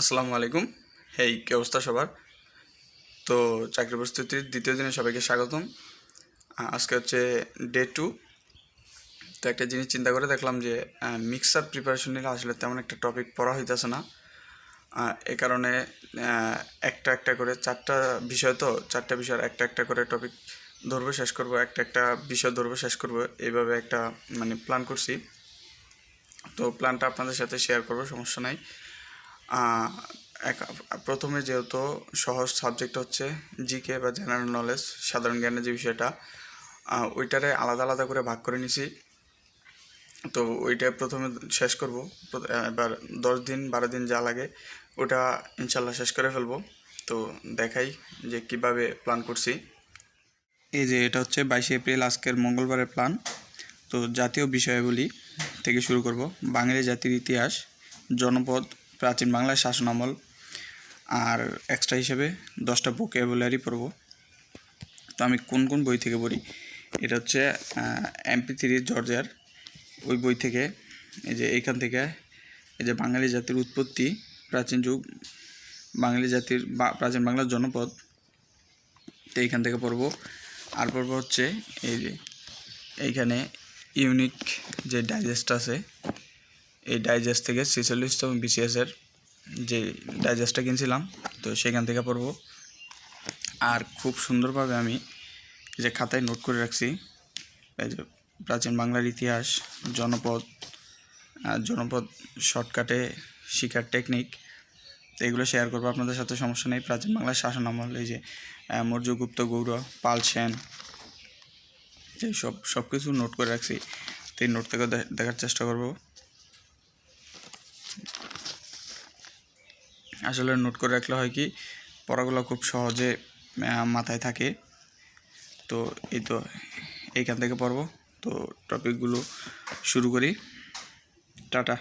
আসসালামু আলাইকুম। হেই, কী অবস্থা সবার? তো চাকরি প্রস্তুতির দ্বিতীয় দিনে সবাইকে স্বাগতম। আজকে হচ্ছে ডে টু তো একটা জিনিস চিন্তা করে দেখলাম যে মিক্সার প্রিপারেশন নিলে আসলে তেমন একটা টপিক পড়া হইতেছে না। এ কারণে একটা একটা করে চারটা বিষয় তো, চারটা বিষয়ের একটা একটা করে টপিক ধরবো, শেষ করব, একটা একটা বিষয় ধরবো, শেষ করব, এইভাবে একটা মানে প্ল্যান করছি। তো প্ল্যানটা আপনাদের সাথে শেয়ার করব, সমস্যা নাই। প্রথমে যেহেতু সহজ সাবজেক্ট হচ্ছে জিকে বা জেনারেল নলেজ সাধারণ জ্ঞানের যে বিষয়টা ওইটারে আলাদা আলাদা করে ভাগ করে নিছি। তো ওইটা প্রথমে শেষ করব। এবার দশ দিন, বারো দিন যা লাগে, ওটা ইনশাল্লাহ শেষ করে ফেলব। তো দেখাই যে কীভাবে প্ল্যান করছি। এই যে এটা হচ্ছে বাইশে এপ্রিল আজকের মঙ্গলবারের প্ল্যান তো জাতীয় বিষয়াবলী থেকে শুরু করব। বাঙালি জাতির ইতিহাস, জনপদ প্রাচীন বাংলার শাসনামল আর এক্সট্রা হিসেবে দশটা ভোকেবুলারি পড়ব। তো আমি কোন কোন বই থেকে পড়ি? এটা হচ্ছে এমপি থ্রি জর্জার। ওই বই থেকে, এই যে এইখান থেকে, এই যে বাঙালি জাতির উৎপত্তি, প্রাচীন যুগ, বাঙালি জাতির বা- প্রাচীন বাংলার জনপদ, তো এইখান থেকে পড়ব। আর পড়ব হচ্ছে এই যে, এইখানে ইউনিক যে ডাইজেস্ট আছে এই ডাইজেস্ট থেকে ছেচল্লিশতম বিসিএসের যে ডাইজেস্টটা কিনছিলাম তো সেখান থেকে পড়ব। আর খুব সুন্দরভাবে আমি যে খাতায় নোট করে রাখছি এই যে প্রাচীন বাংলার ইতিহাস জনপদ জনপদ শর্টকাটে শিকার টেকনিক তো এগুলো শেয়ার করব। আপনাদের সাথে সমস্যা নেই প্রাচীন বাংলার শাসন আমল এই যে আহ, মৌর্য গুপ্ত গৌড় পাল সেন সব সব কিছু নোট করে রাখছি। তো এই নোট থেকে দেখার চেষ্টা করব। আসলে নোট করে রাখলে হয় কি, পড়াগুলো খুব সহজে মাথায় থাকে। তো এই তো এইখান থেকে পড়ব। তো টপিকগুলো শুরু করি। টাটা।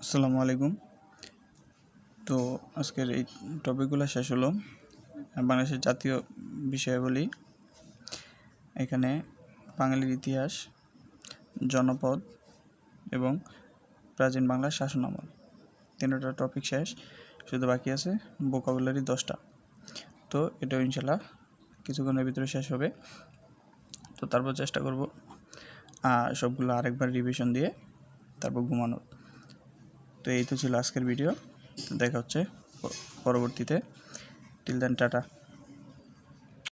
আসসালামু আলাইকুম। তো আজকের এই টপিকগুলো শেষ হলো। বাংলাদেশের জাতীয় বিষয়াবলী এখানে বাঙালির ইতিহাস, জনপদ এবং প্রাচীন বাংলার শাসনামল তিনটা টপিক শেষ, শুধু বাকি আছে ভোকাবুলারি দশটা। তো এটাও ইনশাল্লাহ কিছুক্ষণের ভিতরে শেষ হবে। তো তারপর চেষ্টা করব সবগুলো আরেকবার রিভিশন দিয়ে তারপর ঘুমানোর। তো এই তো ছিল আজকের ভিডিও দেখা হচ্ছে পরবর্তীতে। Till then tata.